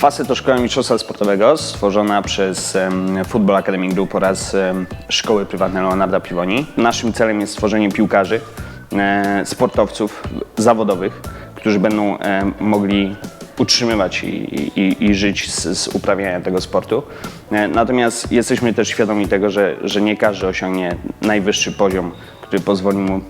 FASY to szkoła mistrzostwa sportowego stworzona przez Football Academy Group oraz szkoły prywatne Leonarda Piwoni. Naszym celem jest stworzenie piłkarzy, e, sportowców zawodowych, którzy będą mogli utrzymywać i, i, i żyć z, z uprawiania tego sportu. E, Natomiast jesteśmy też świadomi tego, że, że nie każdy osiągnie najwyższy poziom, który pozwoli mu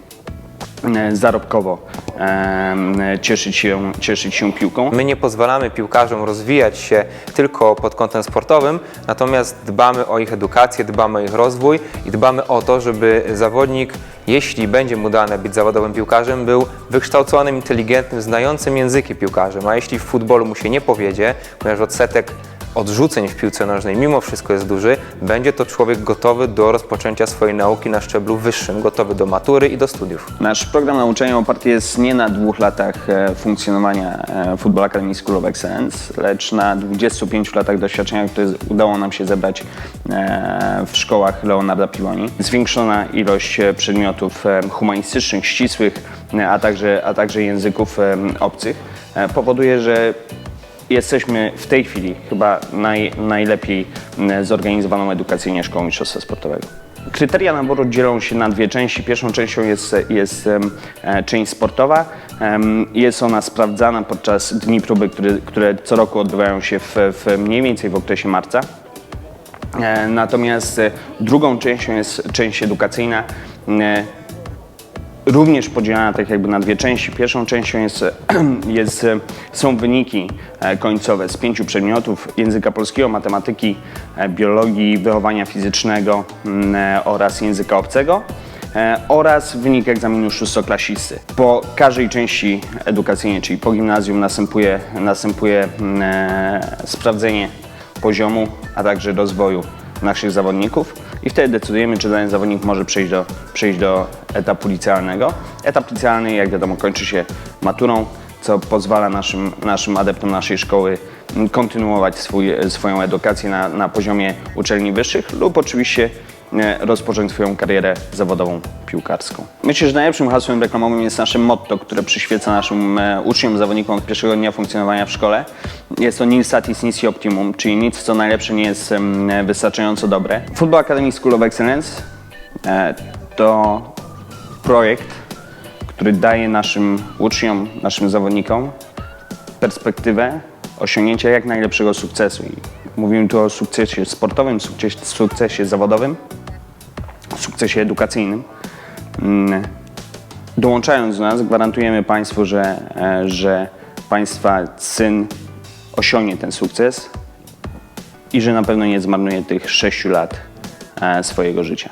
zarobkowo em, cieszyć się, cieszyć się piłką. My nie pozwalamy piłkarzom rozwijać się tylko pod kątem sportowym, natomiast dbamy o ich edukację, dbamy o ich rozwój i dbamy o to, żeby zawodnik, jeśli będzie mu dane być zawodowym piłkarzem, był wykształconym, inteligentnym, znającym języki piłkarzem, a jeśli w futbolu mu się nie powiedzie, ponieważ odsetek odrzuceń w piłce nożnej mimo wszystko jest duży, będzie to człowiek gotowy do rozpoczęcia swojej nauki na szczeblu wyższym, gotowy do matury i do studiów. Nasz program nauczania oparty jest nie na dwóch latach e, funkcjonowania e, Football Academy School of Excellence, lecz na 25 latach doświadczenia, które udało nam się zebrać e, w szkołach Leonarda Piwoni. Zwiększona ilość przedmiotów humanistycznych, ścisłych, a także, a także języków obcych powoduje, że Jesteśmy w tej chwili chyba naj, najlepiej m, zorganizowaną edukacyjnie szkołą mistrzostwa sportowego. Kryteria naboru dzielą się na dwie części. Pierwszą częścią jest, jest e, część sportowa. Jest ona sprawdzana podczas dni próby, które, które co roku odbywają się w, w mniej więcej w okresie marca. E, Natomiast e, drugą częścią jest część edukacyjna. Również podzielona tak jakby na dwie części. Pierwszą częścią jest, jest, są wyniki e, końcowe z pięciu przedmiotów języka polskiego, matematyki, e, biologii, wychowania fizycznego mm, e, oraz języka obcego oraz wynik egzaminu szóstoklasisty. Po każdej części edukacyjnej, czyli po gimnazjum następuje, następuje mm, sprawdzenie poziomu, a także rozwoju naszych zawodników i wtedy decydujemy, czy dany zawodnik może przejść do, przejść do etapu licealnego. Etap licealny, jak wiadomo, kończy się maturą, co pozwala naszym, naszym adeptom naszej szkoły kontynuować swój, swoją edukację na, na poziomie uczelni wyższych lub oczywiście rozpocząć swoją karierę zawodową piłkarską. Myślę, że najlepszym hasłem reklamowym jest nasze motto, które przyświeca naszym e, uczniom, zawodnikom od pierwszego dnia funkcjonowania w szkole. Jest to nil satis nisi optimum, czyli nic co najlepsze nie jest em, wystarczająco dobre. Football Academy School of Excellence e, to projekt, który daje naszym uczniom, naszym zawodnikom perspektywę osiągnięcia jak najlepszego sukcesu. Mówimy tu o sukcesie sportowym, sukcesie, sukcesie zawodowym, sukcesie edukacyjnym. Mm, Dołączając do nas, gwarantujemy Państwu, że, e, że Państwa syn osiągnie ten sukces i że na pewno nie zmarnuje tych sześciu lat e, swojego życia.